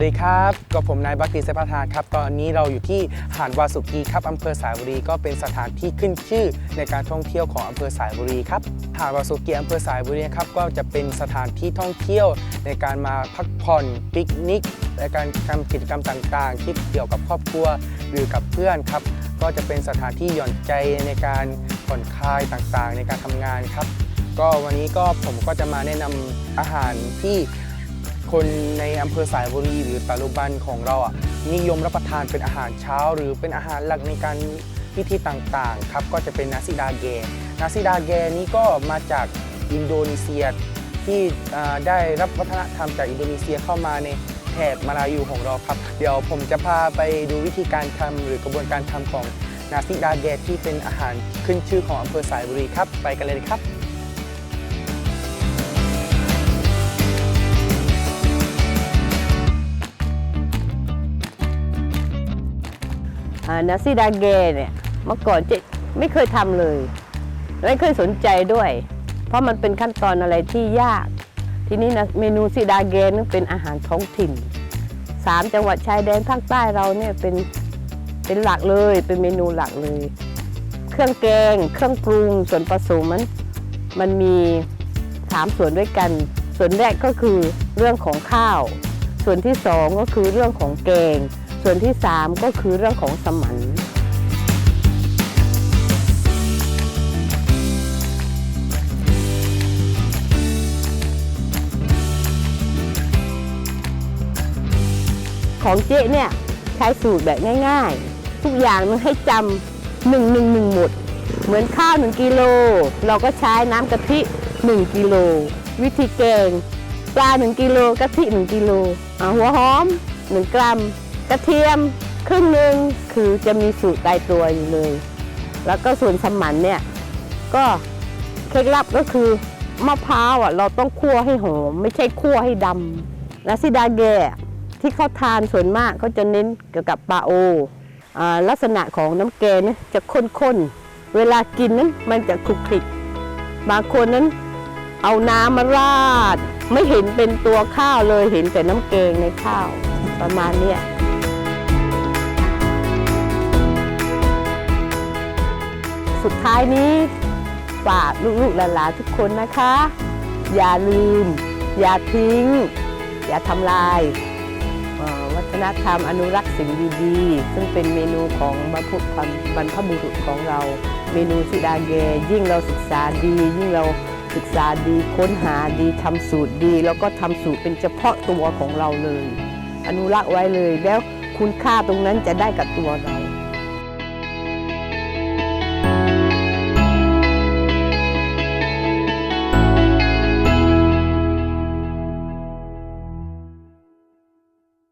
วัสดีครับ กับผมนายบักตีเซพาทานครับ ตอนนี้เราอยู่ที่หาดวาสุกีครับอำเภอสายบุรีก็เป็นสถานที่ขึ้นชื่อในการท่องเที่ยวของอำเภอสายบุรีครับ หาดวาสุกีอำเภอสายบุรีครับก็จะเป็นสถานที่ท่องเที่ยวในการมาพักผ่อนปิกนิกและการทำกิจกรรมต่างๆ ที่เกี่ยวกับครอบครัวหรือกับเพื่อนครับ ก็จะเป็นสถานที่หย่อนใจในการผ่อนคลายต่างๆ ในการทำงานครับ ก็วันนี้ก็ผมก็จะมาแนะนำอาหารที่ คนในอำเภอสายบุรีหรือตาลุบันของเราอะนิยมรับประทานเป็นอาหารเช้า หรือเป็นอาหารหลักในการพิธีต่างๆครับก็จะเป็นนาซิดาเกนาซิดาเกนี้ก็มาจากอินโดนีเซียที่ได้รับวัฒนธรรมจากอินโดนีเซียเข้ามาในแถบมาลายูของเราครับ เดี๋ยวผมจะพาไปดูวิธีการทำหรือกระบวนการทำของนาซิดาเกที่เป็นอาหารขึ้นชื่อของอำเภอสายบุรีครับ ไปกันเลยครับ นาซิดาเกเนี่ยเมื่อก่อนเจ๊ไม่เคยทำเลยไม่เคยสนใจด้วย เพราะมันเป็นขั้นตอนอะไรที่ยาก ทีนี้นะเมนูซิดาเกนี่เป็นอาหารท้องถิ่นสามจังหวัดชายแดนภาคใต้เราเนี่ยเป็นเป็นหลักเลยเป็นเมนูหลักเลย เครื่องแกง เครื่องปรุงส่วนผสมมันมันมีสามส่วนด้วยกัน ส่วนแรกก็คือเรื่องของข้าว ส่วนที่สองก็คือเรื่องของแกง ส่วนที่สามก็คือเรื่องของสมันของเจ๊เนี่ยใช้สูตรแบบง่ายๆ ทุกอย่างมันให้จำหนึ่งหนึ่งหนึ่งหมด เหมือนข้าวหนึ่งกิโล เราก็ใช้น้ำกะทิหนึ่งกิโล วิธีแกงปลาหนึ่งกิโลกะทิหนึ่งกิโลหัวหอมหนึ่งกรัม กระเทียมครึ่งหนึ่งคือจะมีสูตรตายตัวอยู่เลย แล้วก็ส่วนสมันเนี่ยก็เคล็ดลับก็คือมะพร้าวอะเราต้องคั่วให้หอมไม่ใช่คั่วให้ดำนาซิดาเกะที่เขาทานส่วนมากเขาจะเน้นเกี่ยวกับปลาโออ่าลักษณะของน้ำแกงเนี่ยจะข้นๆ เวลากินนั้นมันจะคลุกคลิกบางคนนั้นเอาน้ำมาราด ไม่เห็นเป็นตัวข้าวเลยเห็นแต่น้ำแกงในข้าวประมาณเนี้ย สุดท้ายนี้ฝากลูกๆหลานๆทุกคนนะคะ อย่าลืม อย่าทิ้ง อย่าทำลาย วัฒนธรรมอนุรักษ์สิ่งดีๆ ซึ่งเป็นเมนูของบรรพบรรพบุรุษของเรา เมนูสิดาเกยิ่งเราศึกษาดี ยิ่งเราศึกษาดีค้นหาดีทำสูตรดี แล้วก็ทำสูตรเป็นเฉพาะตัวของเราเลย อนุรักษ์ไว้เลยแล้วคุณค่าตรงนั้นจะได้กับตัวเรา